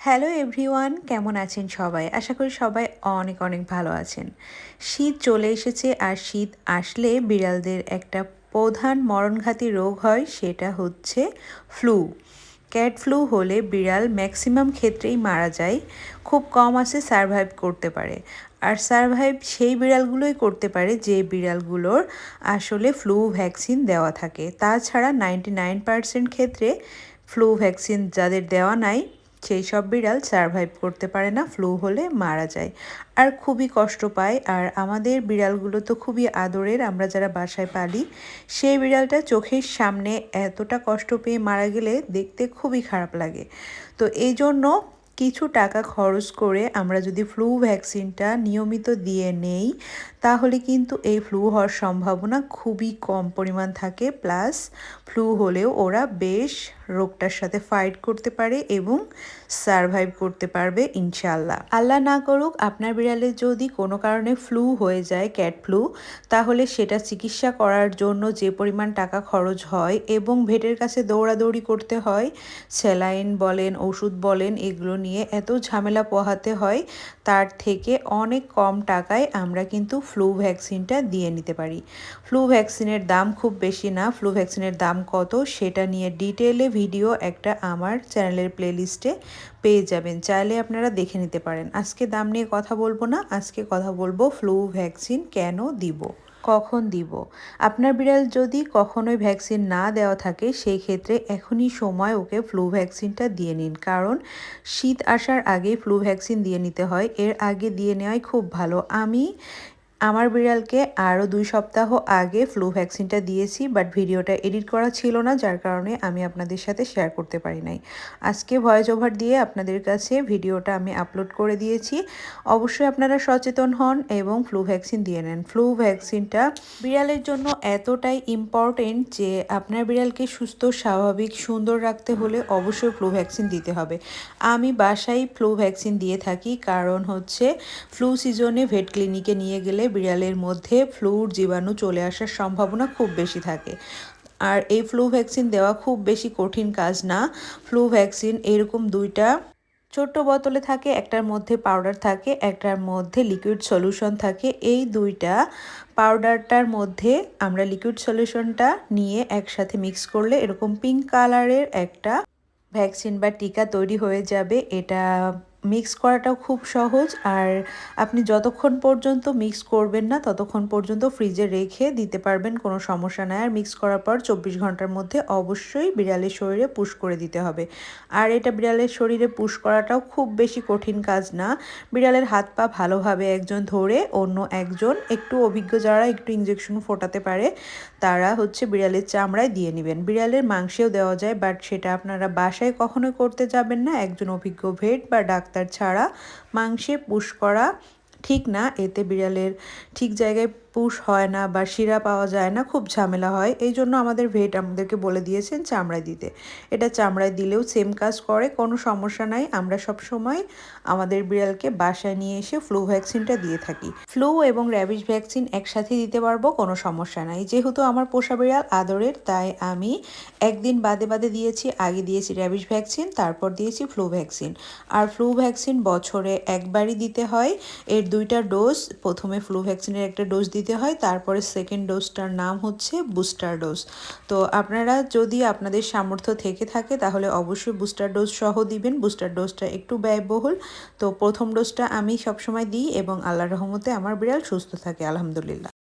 Hello everyone, কেমন আছেন সবাই? আশা করি সবাই অনেক অনেক ভালো আছেন। শীত চলে এসেছে আর শীত আসলে বিড়ালদের একটা প্রধান মরণঘাতী রোগ হয়, সেটা হচ্ছে ফ্লু। ক্যাট ফ্লু হলে বিড়াল ম্যাক্সিমাম ক্ষেত্রেই মারা যায়, খুব কম আছে সারভাইভ করতে পারে। আর সারভাইভ সেই বিড়ালগুলোই করতে পারে যে বিড়ালগুলোর আসলে ফ্লু ভ্যাকসিন দেওয়া থাকে। তাছাড়া নাইনটি নাইন পার্সেন্ট ক্ষেত্রে ফ্লু ভ্যাকসিন যাদের দেওয়া নাই সেই সব বিড়াল সারভাইভ করতে পারে না ফ্লু হলে মারা যায়। আর খুবই কষ্ট পায়, আর আমাদের বিড়ালগুলো তো খুবই আদরের, আমরা যারা বাসায় পালি, সেই বিড়ালটা চোখের সামনে এতটা কষ্ট পেয়ে মারা গেলে দেখতে খুবই খারাপ লাগে। তো এই জন্য কিছু টাকা খরচ করে আমরা যদি ফ্লু ভ্যাকসিনটা নিয়মিত দিয়ে নেই, তাহলে কিন্তু এই ফ্লু হওয়ার সম্ভাবনা খুবই কম পরিমাণ থাকে প্লাস ফ্লু হলেও ওরা বেশ রোগটার সাথে ফাইট করতে পারে এবং সারভাইভ করতে পারবে ইনশাল্লাহ আল্লাহ না করুক, আপনার বিড়ালের যদি কোনো কারণে ফ্লু হয়ে যায় ক্যাট ফ্লু তাহলে সেটা চিকিৎসা করার জন্য যে পরিমাণ টাকা খরচ হয় এবং ভেটের কাছে দৌড়াদৌড়ি করতে হয়, স্যালাইন বলেন, ওষুধ বলেন, এগুলো নিয়ে এত ঝামেলা পোহাতে হয়, তার থেকে অনেক কম টাকায় আমরা কিন্তু ফ্লু ভ্যাকসিনটা দিয়ে নিতে পারি। ফ্লু ভ্যাকসিনের দাম খুব বেশি না ফ্লু ভ্যাকসিনের দাম কত সেটা নিয়ে ডিটেলে ভিডিও একটা আমার চ্যানেলের প্লেলিস্টে পেয়ে যাবেন। চাইলে আপনারা দেখে নিতে পারেন। আজকে দাম নিয়ে কথা বলব না। আজকে কথা বলব ফ্লু ভ্যাকসিন কেন দিব? কখন দিব? আপনার বিড়াল যদি কখনোই ভ্যাকসিন না দেওয়া থাকে, সেই ক্ষেত্রে এখনই সময় ওকে ফ্লু ভ্যাকসিনটা দিয়ে নিন। কারণ শীত আসার আগেই ফ্লু ভ্যাকসিন দিয়ে নিতে হয়। এর আগে দিয়ে নেওয়াই খুব ভালো। আমি আমার বিড়ালকে আরও দুই সপ্তাহ আগে ফ্লু ভ্যাকসিনটা দিয়েছি বাট ভিডিওটা এডিট করা ছিল না, যার কারণে আমি আপনাদের সাথে শেয়ার করতে পারি নাই। আজকে ভয়েস ওভার দিয়ে আপনাদের কাছে ভিডিওটা আমি আপলোড করে দিয়েছি। অবশ্যই আপনারা সচেতন হন এবং ফ্লু ভ্যাকসিন দিয়ে নেন। ফ্লু ভ্যাকসিনটা বিড়ালের জন্য এতটাই ইম্পর্টেন্ট যে আপনার বিড়ালকে সুস্থ, স্বাভাবিক, সুন্দর রাখতে হলে অবশ্যই ফ্লু ভ্যাকসিন দিতে হবে। আমি বাসায় ফ্লু ভ্যাকসিন দিয়ে থাকি, কারণ হচ্ছে ফ্লু সিজনে ভেট ক্লিনিকে নিয়ে গেলে বিড়ালের মধ্যে ফ্লুর জীবাণু চলে আসার সম্ভাবনা খুব বেশি থাকে। আর এই ফ্লু ভ্যাকসিন দেওয়া খুব বেশি কঠিন কাজ না। ফ্লু ভ্যাকসিন এরকম দুইটা ছোট্ট বোতলে থাকে, একটার মধ্যে পাউডার থাকে, একটার মধ্যে লিকুইড সলিউশন থাকে। এই দুইটা পাউডারটার মধ্যে আমরা লিকুইড সলিউশনটা নিয়ে একসাথে মিক্স করলে এরকম পিঙ্ক কালারের একটা ভ্যাকসিন বা টিকা তৈরি হয়ে যাবে। এটা মিক্স করাটাও খুব সহজ। আর আপনি যতক্ষণ পর্যন্ত মিক্স করবেন না, ততক্ষণ পর্যন্ত ফ্রিজে রেখে দিতে পারবেন, কোনো সমস্যা নাই। আর মিক্স করার পর চব্বিশ ঘণ্টার মধ্যে অবশ্যই বিড়ালের শরীরে পুশ করে দিতে হবে। আর এটা বিড়ালের শরীরে পুশ করাটাও খুব বেশি কঠিন কাজ না। বিড়ালের হাত পা ভালোভাবে একজন ধরে অন্য একজন, একটু অভিজ্ঞ যারা একটু ইঞ্জেকশন ফোটাতে পারে, তারা হচ্ছে বিড়ালের চামড়ায় দিয়ে নেবেন। বিড়ালের মাংসেও দেওয়া যায় বাট সেটা আপনারা বাসায় কখনোই করতে যাবেন না। একজন অভিজ্ঞ ভেট বা ডাক্তার ডাক্তার ছাড়া মাংসে পুষ করা ঠিক না, এতে বিড়ালের ঠিক জায়গায় পুষ হয় না বা শিরা পাওয়া যায় না, খুব ঝামেলা হয়। এই জন্য আমাদের ভেট আমাদেরকে বলে দিয়েছেন চামড়ায় দিতে। এটা চামড়ায় দিলেও সেম কাজ করে, কোনো সমস্যা নাই। আমরা সব সময় আমাদের বিড়ালকে বাসায় নিয়ে এসে ফ্লু ভ্যাকসিনটা দিয়ে থাকি। ফ্লু এবং র্যাবিস ভ্যাকসিন একসাথে দিতে পারব, কোনো সমস্যা নাই। যেহেতু আমার পোষা বিড়াল আদরের, তাই আমি একদিন বাদে বাদে দিয়েছি, আগে দিয়েছি র্যাবিস ভ্যাকসিন তারপর দিয়েছি ফ্লু ভ্যাকসিন আর ফ্লু ভ্যাকসিন বছরে একবারই দিতে হয়, এর দুইটা ডোজ, প্রথমে ফ্লু ভ্যাকসিনের একটা ডোজ দিতে হয়, তারপরে সেকেন্ড ডোজটার নাম হচ্ছে বুস্টার ডোজ তো আপনারা যদি আপনাদের সামর্থ্য থেকে থাকে, তাহলে অবশ্যই বুস্টার ডোজ সহ দিবেন। বুস্টার ডোজটা একটু ব্যয়বহুল। তো প্রথম ডোজটা আমি সবসময় দিই এবং আল্লাহ রহমতে আমার বিড়াল সুস্থ থাকে, আলহামদুলিল্লাহ।